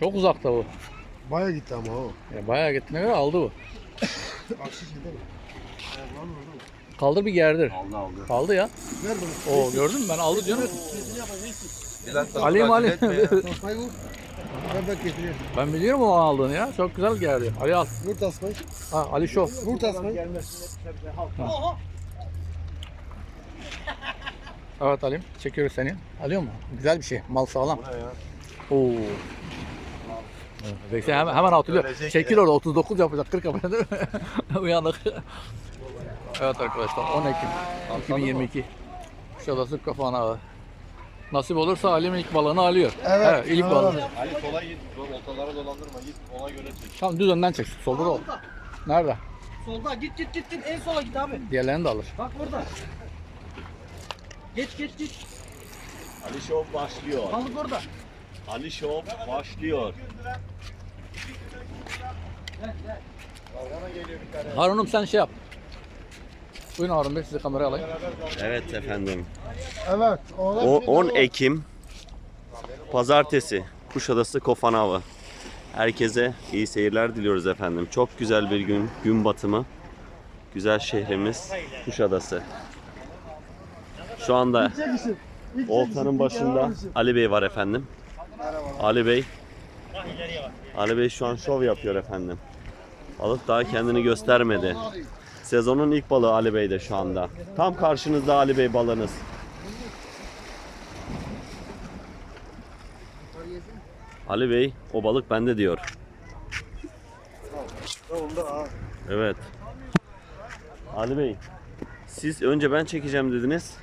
Çok uzakta bu. Baya gitti ama o. Ya bayağı gittiğine göre aldı bu. Karşı gider. Ayaklarını orada. Kaldır bir gerdir. Aldı aldı. Kaldı ya. Ver bana. Oo gördün mü ben aldı diyorum. Sesini. Tasmayı vur. Ver ben biliyorum o aldığını ya. Çok güzel gerdi. Ali al. Vur tasmayı. Ha Ali Şov. Vur tasmayı. Evet alayım. Çekiyoruz seni. Alıyor mu? Güzel bir şey. Mal sağlam. Oo. Evet, Bekle hemen, hemen atılıyor. Ölecek Çekil orada 39 yapacak 40 yapacak değil mi? Uyanık. evet arkadaşlar 10 Ekim 2022. Kuşadası kafana Nasip olursa Halim ilk balığını alıyor. Evet, ilk evet. balığı. Ali sola git. Ortalara dolandırma. Git ona göre çek. Tamam düz önden çek. Solda da ol. Nerede? Solda git git git git en sola git abi. Diğerlerini de alır. Bak burada. Geç geç geç. Ali Şov başlıyor. Balık orada. Ali Şov başlıyor. Harun'um sen şey yap. Buyurun Harun Bey sizi kameraya alayım. Evet efendim. Evet. oğlan O bir 10 daha- Ekim Pazartesi Kuşadası Kofan Avı. Herkese iyi seyirler diliyoruz efendim. Çok güzel bir gün, gün batımı. Güzel şehrimiz Kuşadası. Şu anda oltanın başında. Ali Bey var efendim. Ali Bey. Ali Bey şu an şov yapıyor efendim. Balık daha kendini göstermedi. Sezonun ilk balığı Ali Bey'de şu anda. Tam karşınızda Ali Bey balığınız. Ali Bey o balık bende diyor. Evet. Ali Bey siz önce ben çekeceğim dediniz.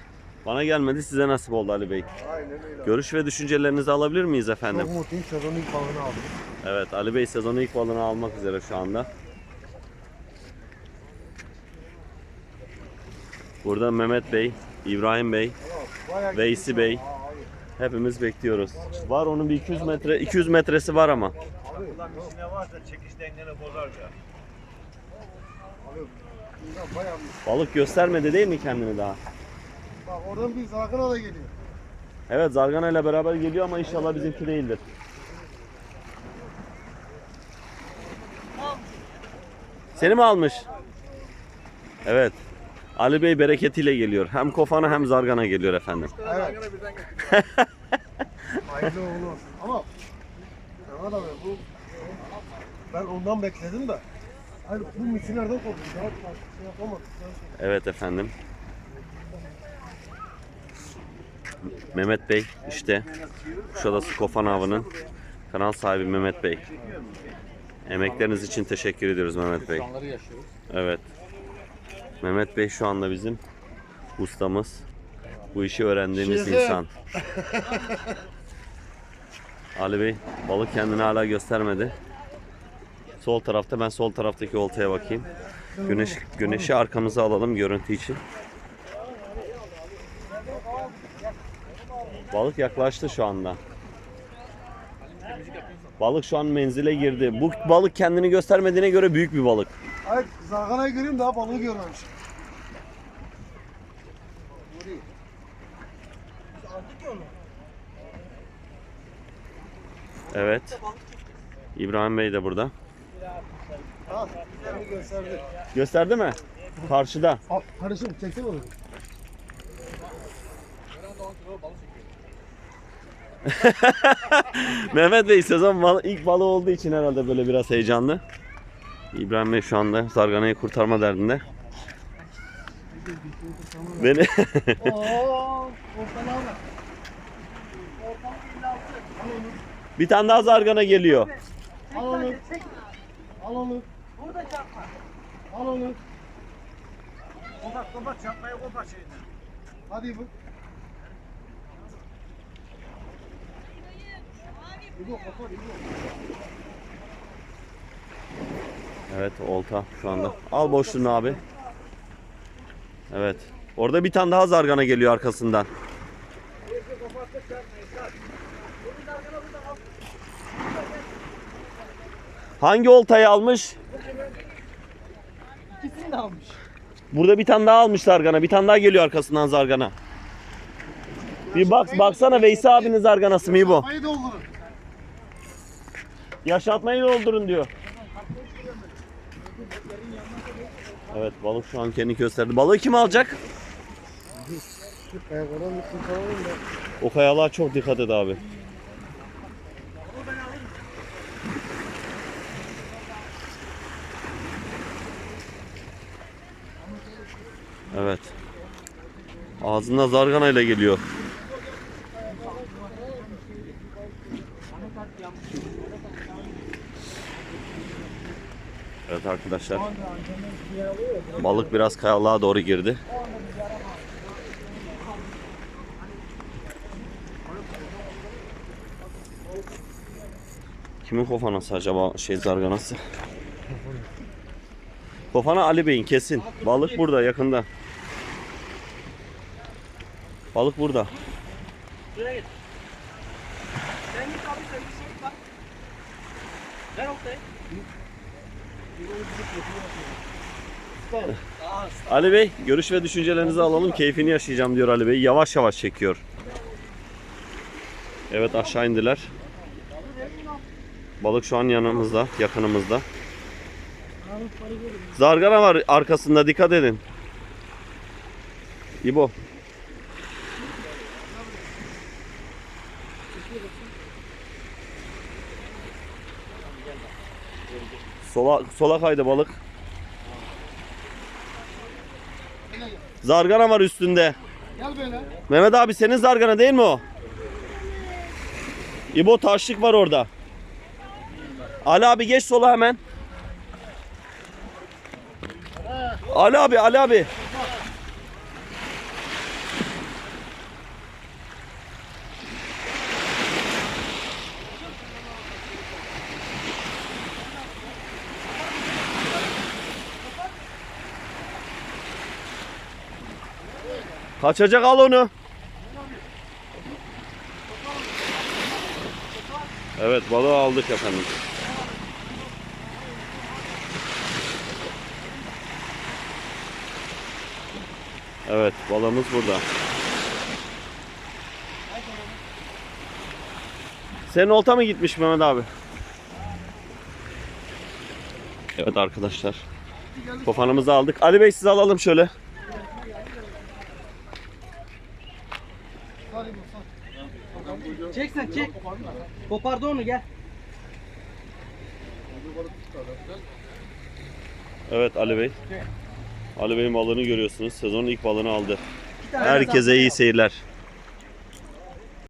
Bana gelmedi size nasip oldu Ali Bey. Aynen öyle. Görüş ve düşüncelerinizi alabilir miyiz efendim? Çok mutluyum. Sezonun ilk balığını aldım. Evet Ali Bey sezonun ilk balığını almak üzere şu anda. Burada Mehmet Bey, İbrahim Bey, Bayağı Veysi Bey. Hepimiz bekliyoruz. Var onun bir 200 metre, 200 metresi var ama. Ulan işine varsa çekiş dengeni bozar ya. bayağı Balık göstermedi değil mi kendini daha? Bak oradan bir zakına da geliyor. Evet Zargana ile beraber geliyor ama inşallah bizimki değildir. Seni mi almış? Evet. Ali Bey bereketiyle geliyor. Hem Kofana hem Zargana geliyor efendim. Evet. Hayırlı uğurlu olsun. Ama Mehmet abi bu ben ondan bekledim de. Hayır bu misinlerden korktum. Şey yapamadım. Evet efendim. Mehmet Bey işte Kuşadası Kofan Avı'nın kanal sahibi Mehmet Bey. Emekleriniz için teşekkür ediyoruz Mehmet Bey. Evet. Mehmet Bey şu anda bizim ustamız. Bu işi öğrendiğimiz Şefim. insan. Ali Bey balık kendini hala göstermedi. Sol tarafta ben sol taraftaki oltaya bakayım. Güneş güneşi arkamıza alalım görüntü için. Balık yaklaştı şu anda. Balık şu an menzile girdi. Bu balık kendini göstermediğine göre büyük bir balık. Hayır zakanayı göreyim daha balığı görmemiş. Evet. İbrahim Bey de burada. Kendini gösterdi. Gösterdi mi? Karşıda. Al, kardeşim çeksene onu. Mehmet Bey sezon bal- ilk balığı olduğu için herhalde böyle biraz heyecanlı. İbrahim Bey şu anda zarganayı kurtarma derdinde. Beni Oo, ortalığa bak. Ortalık 56. bir tane daha zargana geliyor. Al onu. Al onu. Burada çarpma. Al onu. Kopat kopat çapmayı kopat şeyden. Hadi bu. İbo kapat İbo. Evet olta şu anda. Al boşluğunu abi. Evet. Orada bir tane daha zargana geliyor arkasından. Hangi oltayı almış? İkisini de almış. Burada bir tane daha almış zargana. Bir tane daha geliyor arkasından zargana. Bir bak baksana Veysi abinin zarganası mı bu? Kafayı doldurun. Yaşatmayı doldurun diyor. Evet balık şu an kendini gösterdi. Balığı kim alacak? O kayalığa çok dikkat et abi. Evet. Ağzında zarganayla geliyor. Evet arkadaşlar. Balık biraz kayalığa doğru girdi. Kimin kofanası acaba şey zarganası? Kofana Ali Bey'in kesin. Balık burada yakında. Balık burada. Şuraya git. Ali Bey görüş ve düşüncelerinizi alalım. Keyfini yaşayacağım diyor Ali Bey. Yavaş yavaş çekiyor. Evet aşağı indiler. Balık şu an yanımızda, yakınımızda. Zargana var arkasında dikkat edin. İbo. Sola, sola kaydı balık. Zargana var üstünde. Gel böyle. Mehmet abi senin zargana değil mi o? İbo taşlık var orada. Ali abi geç sola hemen. Ali abi, Ali abi. Kaçacak al onu. Evet balığı aldık efendim. Evet balığımız burada. Senin olta mı gitmiş Mehmet abi? Evet arkadaşlar. Kofanımızı aldık. Ali Bey sizi alalım şöyle. Çek sen çek. Kopardı onu gel. Evet Ali Bey. Ali Bey'in balığını görüyorsunuz. Sezonun ilk balığını aldı. Herkese iyi seyirler.